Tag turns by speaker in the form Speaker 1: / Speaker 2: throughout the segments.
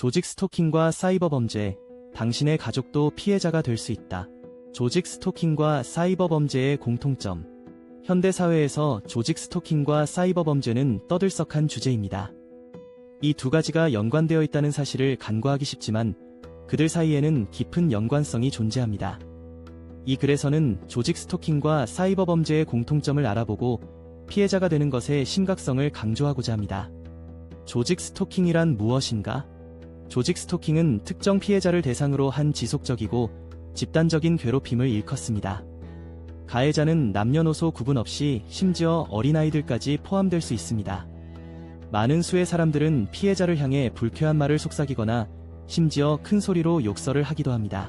Speaker 1: 조직 스토킹과 사이버 범죄, 당신의 가족도 피해자가 될 수 있다. 조직 스토킹과 사이버 범죄의 공통점. 현대 사회에서 조직 스토킹과 사이버 범죄는 떠들썩한 주제입니다. 이 두 가지가 연관되어 있다는 사실을 간과하기 쉽지만 그들 사이에는 깊은 연관성이 존재합니다. 이 글에서는 조직 스토킹과 사이버 범죄의 공통점을 알아보고 피해자가 되는 것의 심각성을 강조하고자 합니다. 조직 스토킹이란 무엇인가? 조직 스토킹은 특정 피해자를 대상으로 한 지속적이고 집단적인 괴롭힘을 일컫습니다. 가해자는 남녀노소 구분 없이 심지어 어린아이들까지 포함될 수 있습니다. 많은 수의 사람들은 피해자를 향해 불쾌한 말을 속삭이거나 심지어 큰 소리로 욕설을 하기도 합니다.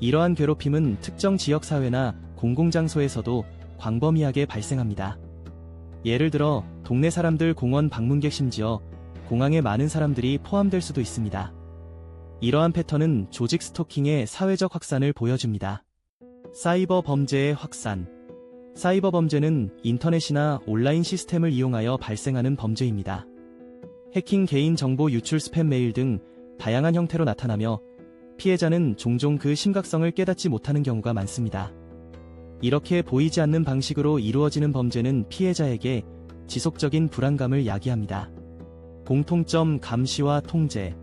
Speaker 1: 이러한 괴롭힘은 특정 지역 사회나 공공장소에서도 광범위하게 발생합니다. 예를 들어 동네 사람들 공원 방문객 심지어 공항에 많은 사람들이 포함될 수도 있습니다. 이러한 패턴은 조직 스토킹의 사회적 확산을 보여줍니다. 사이버 범죄의 확산. 사이버 범죄는 인터넷이나 온라인 시스템을 이용하여 발생하는 범죄입니다. 해킹 개인 정보 유출 스팸 메일 등 다양한 형태로 나타나며 피해자는 종종 그 심각성을 깨닫지 못하는 경우가 많습니다. 이렇게 보이지 않는 방식으로 이루어지는 범죄는 피해자에게 지속적인 불안감을 야기합니다. 공통점 감시와 통제.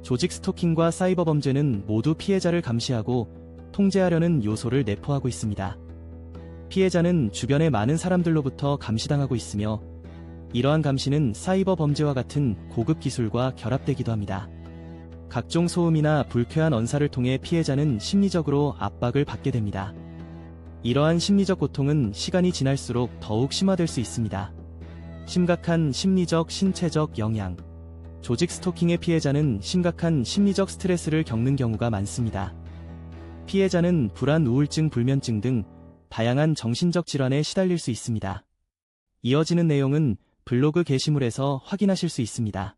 Speaker 1: 조직 스토킹과 사이버 범죄는 모두 피해자를 감시하고 통제하려는 요소를 내포하고 있습니다. 피해자는 주변의 많은 사람들로부터 감시당하고 있으며 이러한 감시는 사이버 범죄와 같은 고급 기술과 결합되기도 합니다. 각종 소음이나 불쾌한 언사를 통해 피해자는 심리적으로 압박을 받게 됩니다. 이러한 심리적 고통은 시간이 지날수록 더욱 심화될 수 있습니다. 심각한 심리적, 신체적 영향. 조직 스토킹의 피해자는 심각한 심리적 스트레스를 겪는 경우가 많습니다. 피해자는 불안, 우울증, 불면증 등 다양한 정신적 질환에 시달릴 수 있습니다. 이어지는 내용은 블로그 게시물에서 확인하실 수 있습니다.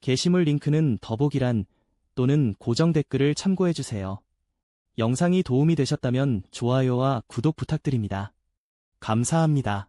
Speaker 1: 게시물 링크는 더보기란 또는 고정 댓글을 참고해주세요. 영상이 도움이 되셨다면 좋아요와 구독 부탁드립니다. 감사합니다.